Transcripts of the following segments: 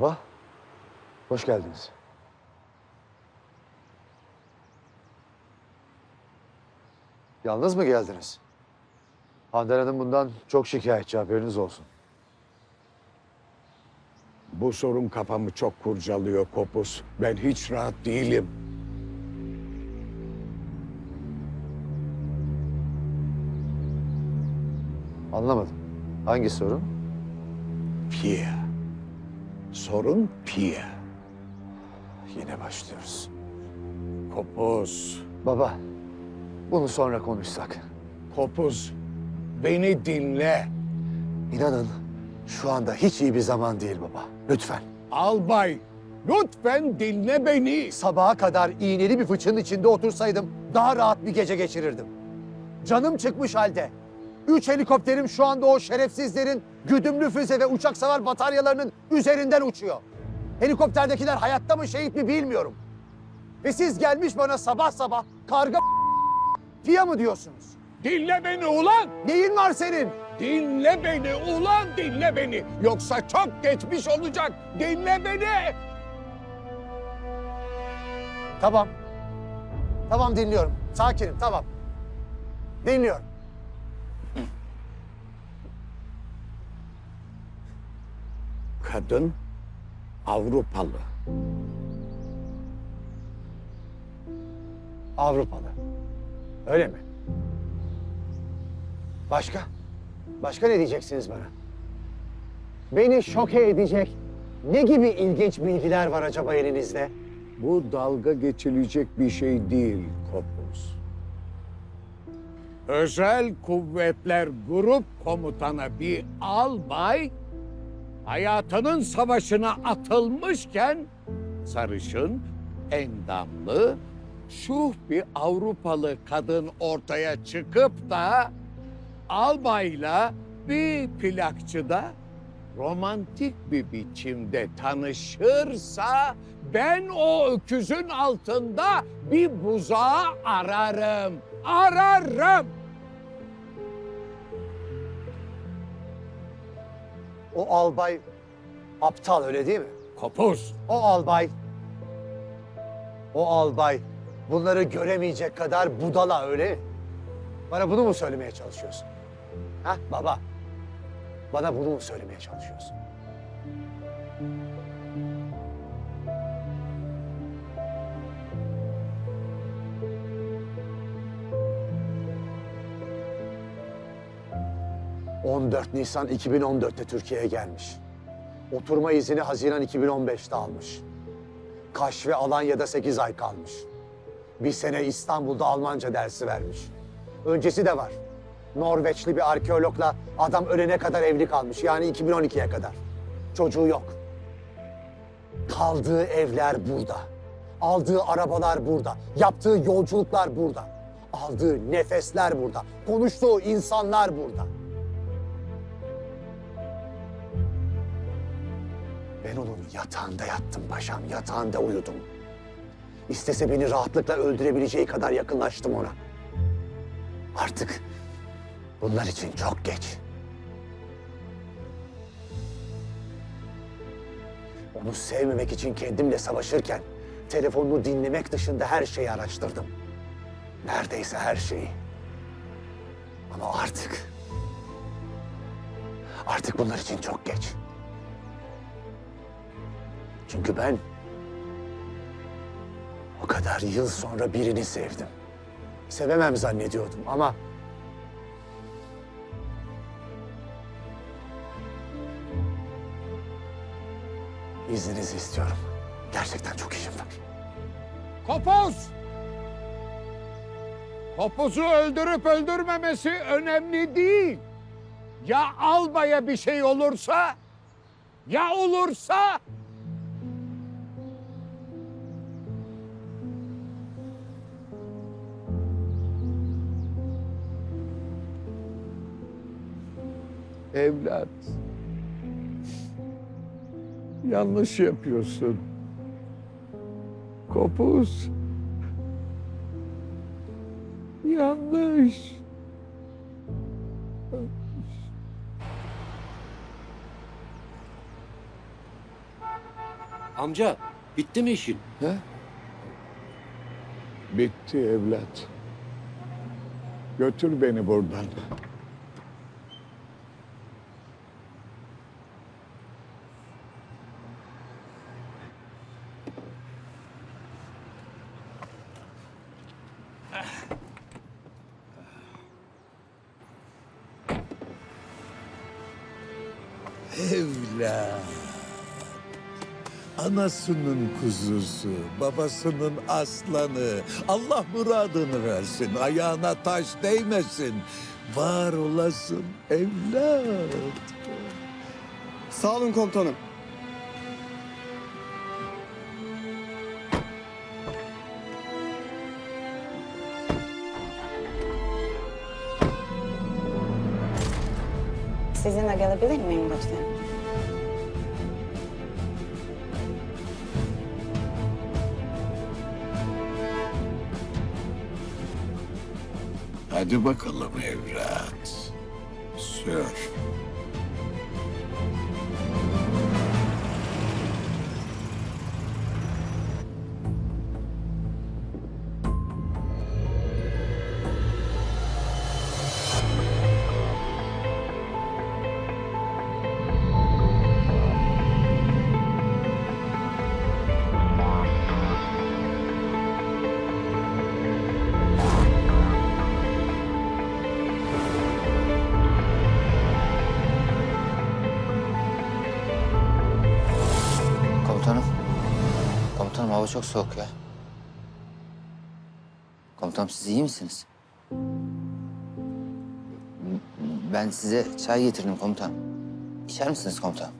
Baba, hoş geldiniz. Yalnız mı geldiniz? Handan Hanım bundan çok şikayetçi haberiniz olsun. Bu sorun kafamı çok kurcalıyor Kopuz. Ben hiç rahat değilim. Anlamadım. Hangi sorun? Pia. Sorun Pia. Yine başlıyoruz. Kopuz. Baba, bunu sonra konuşsak. Kopuz. Beni dinle. İnanın şu anda hiç iyi bir zaman değil baba. Lütfen. Albay. Lütfen dinle beni. Sabaha kadar iğneli bir fıçının içinde otursaydım daha rahat bir gece geçirirdim. Canım çıkmış halde. Üç helikopterim şu anda o şerefsizlerin güdümlü füze ve uçak savar bataryalarının üzerinden uçuyor. Helikopterdekiler hayatta mı şehit mi bilmiyorum. Ve siz gelmiş bana sabah sabah karga fiya mı diyorsunuz? Dinle beni ulan. Neyin var senin? Dinle beni ulan dinle beni. Yoksa çok geçmiş olacak. Dinle beni. Tamam. Tamam dinliyorum. Sakinim tamam. Dinliyorum. Kadın Avrupalı. Avrupalı. Öyle mi? Başka? Başka ne diyeceksiniz bana? Beni şoke edecek ne gibi ilginç bilgiler var acaba elinizde? Bu dalga geçilecek bir şey değil Kopuz. Özel Kuvvetler Grup Komutanı bir albay hayatının savaşına atılmışken sarışın, endamlı, şuh bir Avrupalı kadın ortaya çıkıp da albayla bir plakçıda romantik bir biçimde tanışırsa ben o öküzün altında bir buzağı ararım. Ararım. O albay aptal öyle değil mi? Kopuz. O albay, o albay bunları göremeyecek kadar budala öyle mi? Bana bunu mu söylemeye çalışıyorsun? Ha baba? Bana bunu mu söylemeye çalışıyorsun? ...14 Nisan 2014'te Türkiye'ye gelmiş. Oturma izini Haziran 2015'te almış. Kaş ve Alanya'da 8 ay kalmış. Bir sene İstanbul'da Almanca dersi vermiş. Öncesi de var. Norveçli bir arkeologla adam ölene kadar evli kalmış. Yani 2012'ye kadar. Çocuğu yok. Kaldığı evler burada. Aldığı arabalar burada. Yaptığı yolculuklar burada. Aldığı nefesler burada. Konuştuğu insanlar burada. Yatağında yattım paşam, yatağında uyudum. İstese beni rahatlıkla öldürebileceği kadar yakınlaştım ona. Artık bunlar için çok geç. Onu sevmemek için kendimle savaşırken telefonunu dinlemek dışında her şeyi araştırdım. Neredeyse her şeyi. Ama artık artık bunlar için çok geç. Çünkü ben o kadar yıl sonra birini sevdim. Sevemem zannediyordum ama izninizi istiyorum. Gerçekten çok işim var. Kopuz. Kopuz'u öldürüp öldürmemesi önemli değil. Ya albaya bir şey olursa? Ya olursa? Evlat. Yanlış yapıyorsun. Kopuz. Yanlış. Amca bitti mi işin? He? Bitti evlat. Götür beni buradan. Evlat. Anasının kuzusu, babasının aslanı. Allah muradını versin, ayağına taş değmesin. Var olasın evlat. Sağ olun komutanım. Gelebilir miyim lütfen? Hadi bakalım evlat. Sür. Hava çok soğuk ya. Komutanım siz iyi misiniz? Ben size çay getirdim komutanım. İçer misiniz komutanım?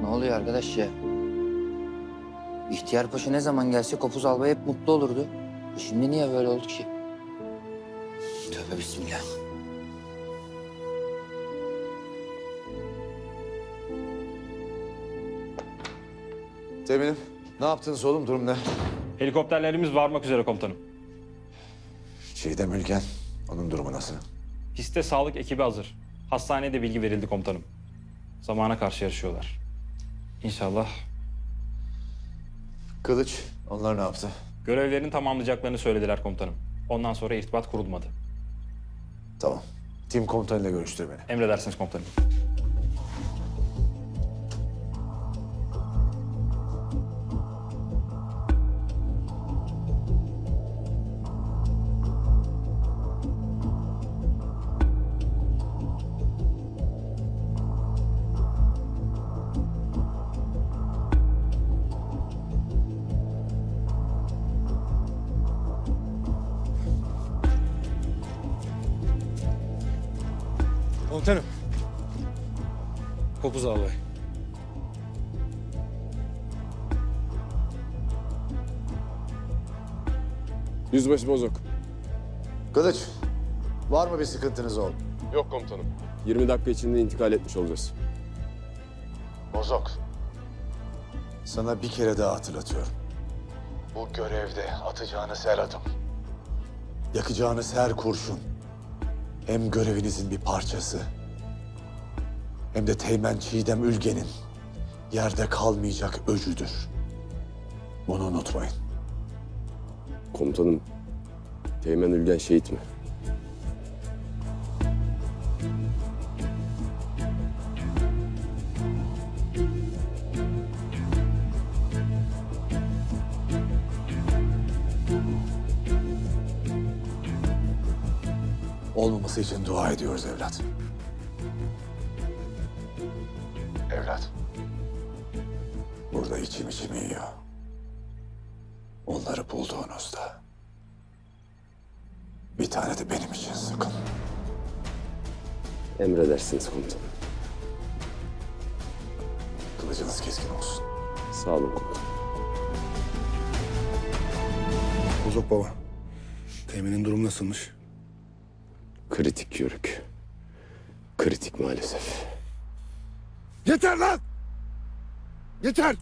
Ne oluyor arkadaş ya? İhtiyar Paşa ne zaman gelse Kopuz Albay hep mutlu olurdu. Şimdi niye böyle oldu ki? Tövbe bismillah. Temin'im ne yaptınız oğlum durum ne? Helikopterlerimiz varmak üzere komutanım. Çiğdem Ülgen onun durumu nasıl? Piste sağlık ekibi hazır. Hastaneye de bilgi verildi komutanım. Zamana karşı yarışıyorlar. İnşallah Kılıç onlar ne yaptı? görevlerini tamamlayacaklarını söylediler komutanım. Ondan sonra irtibat kurulmadı. Tamam. Tim komutanıyla görüştür beni. Emredersiniz komutanım. Yüzbaşı bozuk. Kılıç var mı bir sıkıntınız oğlum? Yok komutanım. 20 dakika içinde intikal etmiş olacağız. Bozok. Sana bir kere daha hatırlatıyorum. Bu görevde atacağınız her adım, yakacağınız her kurşun hem görevinizin bir parçası hem de Teğmen Çiğdem Ülgen'in yerde kalmayacak öcüdür. Bunu unutmayın. Komutanım, Teğmen Ülgen şehit mi? Olmaması için dua ediyoruz evlat. Evlat. Burada içim içimi yiyor. Onları bulduğunuzda bir tane de benim için sıkın. Emredersiniz komutanım. Kılıcınız keskin olsun. Sağ olun komutanım. Bozok baba. Temin'in durumu nasılmış? Kritik yörük. Kritik maalesef. Yeter lan! Yeter!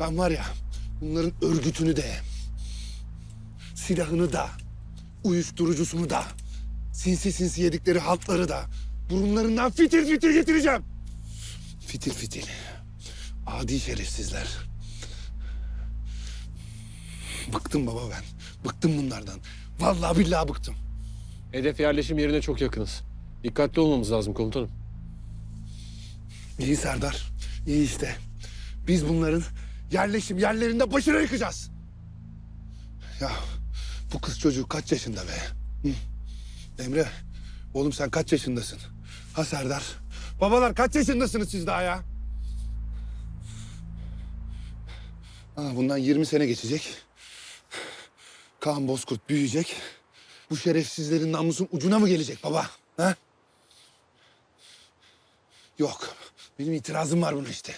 Ben var ya bunların örgütünü de silahını da, uyuşturucusunu da, sinsi sinsi yedikleri haltları da burunlarından fitil fitil getireceğim. Fitil fitil. Adi şerefsizler. Bıktım baba ben. Bıktım bunlardan. Vallahi billahi bıktım. Hedef yerleşim yerine çok yakınız. Dikkatli olmamız lazım komutanım. İyi Serdar. iyi işte. Biz bunların yerleşim yerlerinde başına yıkacağız. Ya bu kız çocuğu kaç yaşında be? Hı? Emre, oğlum sen kaç yaşındasın? Ha Serdar? Babalar kaç yaşındasınız siz daha ya? Ha, bundan 20 sene geçecek. Kaan Bozkurt büyüyecek. Bu şerefsizlerin namusun ucuna mı gelecek baba? Ha? Yok. Benim itirazım var buna işte.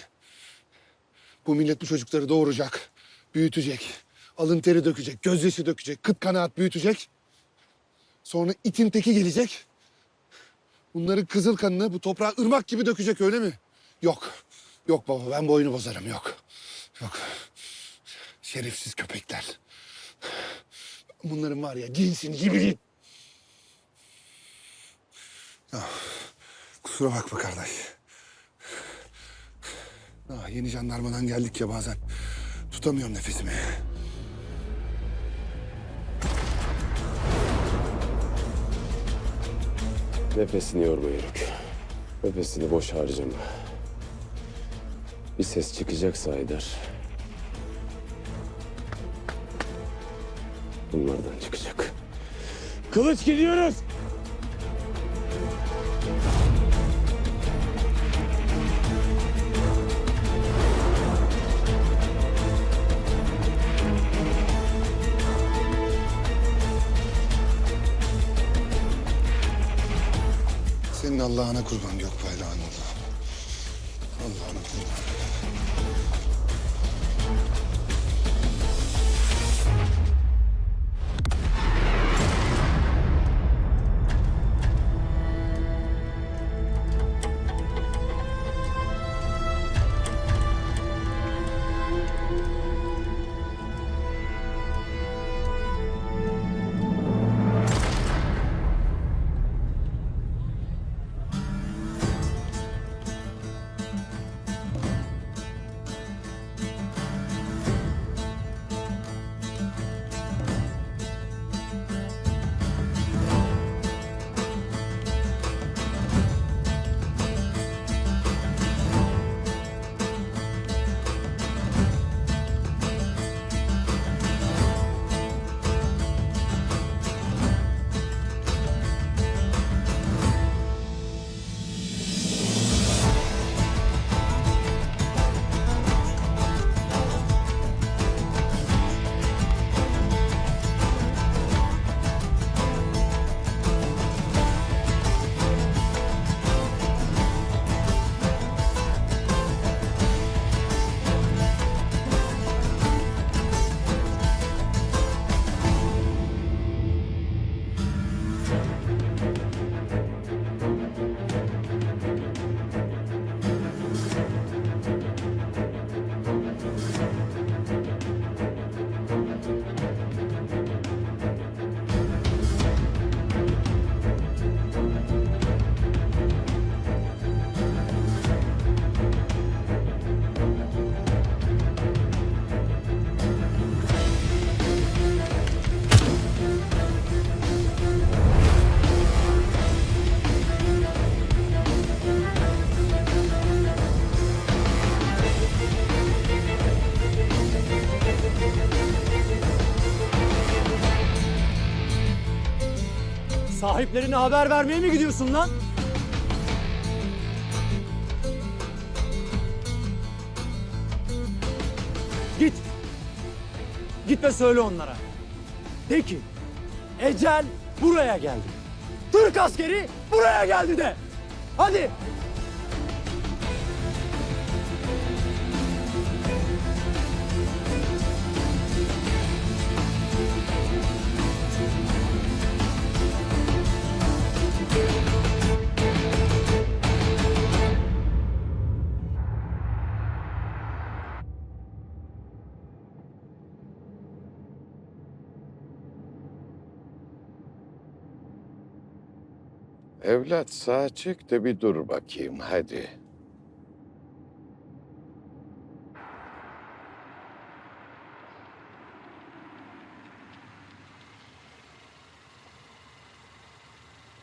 Bu millet bu çocukları doğuracak, büyütecek. Alın teri dökecek, gözyaşı dökecek, kıt kanaat büyütecek. Sonra itin teki gelecek. Bunların kızıl kanını bu toprağa ırmak gibi dökecek öyle mi? Yok. Yok baba ben bu oyunu bozarım yok. Yok. Şerefsiz köpekler. Bunların var ya cinsini cibilin. Ya, kusura bakma kardeş. Ah, yeni jandarmadan geldik ya bazen. Tutamıyorum nefesimi. Nefesini yorma Yörük. Nefesini boş harcama. Bir ses çıkacaksa Haydar. Bunlardan çıkacak. Kılıç gidiyoruz. Senin Allah'ına kurban bayrağın Allah. Allah'ına kurban. Sahiplerine haber vermeye mi gidiyorsun lan? Git. Git ve söyle onlara. De ki, ecel buraya geldi. Türk askeri buraya geldi de. Hadi. Evlat sağ çık da bir dur bakayım hadi.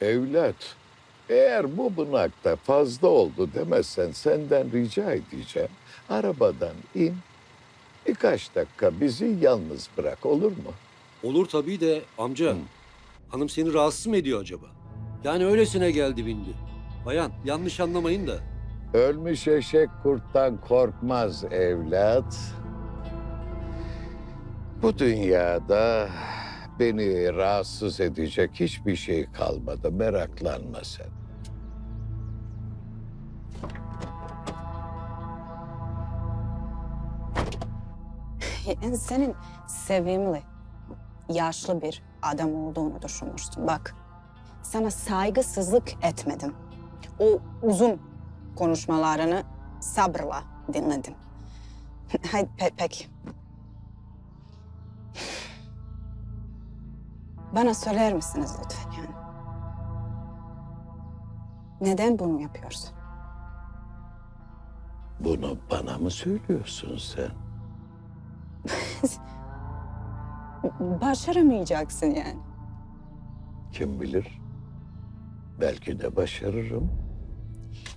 Evlat, eğer bu bınakta fazla oldu demezsen senden rica edeceğim. Arabadan in, birkaç dakika bizi yalnız bırak olur mu? Olur tabii de amca. Hanım seni rahatsız mı ediyor acaba? Yani öylesine geldi bindi. Bayan yanlış anlamayın da. Ölmüş eşek kurttan korkmaz evlat. Bu dünyada beni rahatsız edecek hiçbir şey kalmadı. Meraklanma sen. Senin sevimli, yaşlı bir adam olduğunu düşünmüştüm. Bak, sana saygısızlık etmedim. O uzun konuşmalarını sabırla dinledim. Haydi pe- peki. Bana söyler misiniz lütfen yani? Neden bunu yapıyorsun? Bunu bana mı söylüyorsun sen? Başaramayacaksın yani. Kim bilir? Belki de başarırım.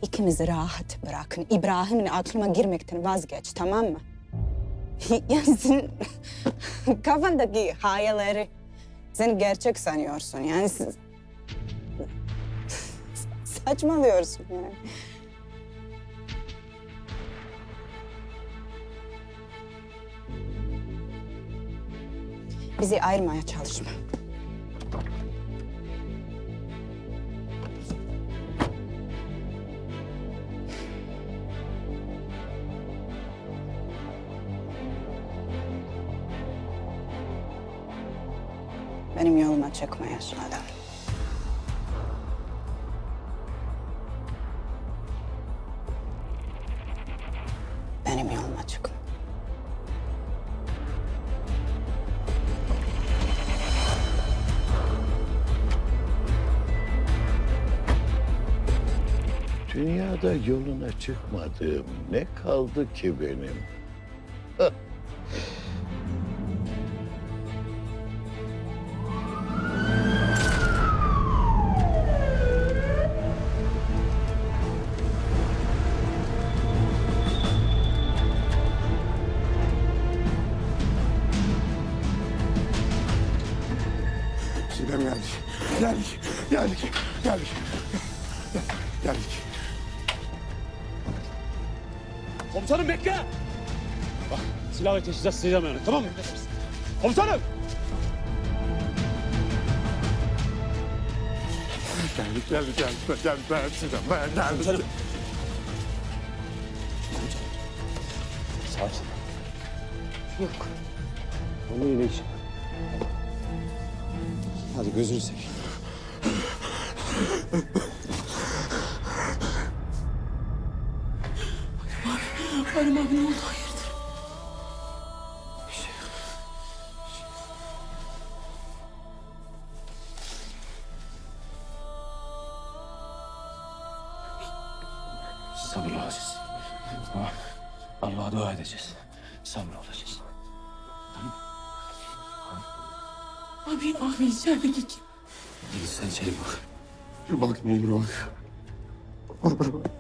İkimizi rahat bırakın. İbrahim'in aklıma girmekten vazgeç tamam mı? Yani senin kafandaki hayalleri sen gerçek sanıyorsun. Yani siz... saçmalıyorsun yani. Bizi ayırmaya çalışma. Yaşlı adam. Benim yoluma çıkma. Dünyada yoluna çıkmadığım ne kaldı ki benim? Bak silah ve teçhizat sıyacağım yani tamam mı? Komutanım! Geldik, geldik, geldik. Geldik, ben Sinem, ben geldim. Komutanım. Sakin. Yok. Onu iyileşin. Hadi gözünü seveyim. Sabırlı olacağız. Tamam. Allah'a dua edeceğiz. Sabırlı olacağız. Abi, abi içerideki kim? Git sen içeri bak. Bak ne olur bak.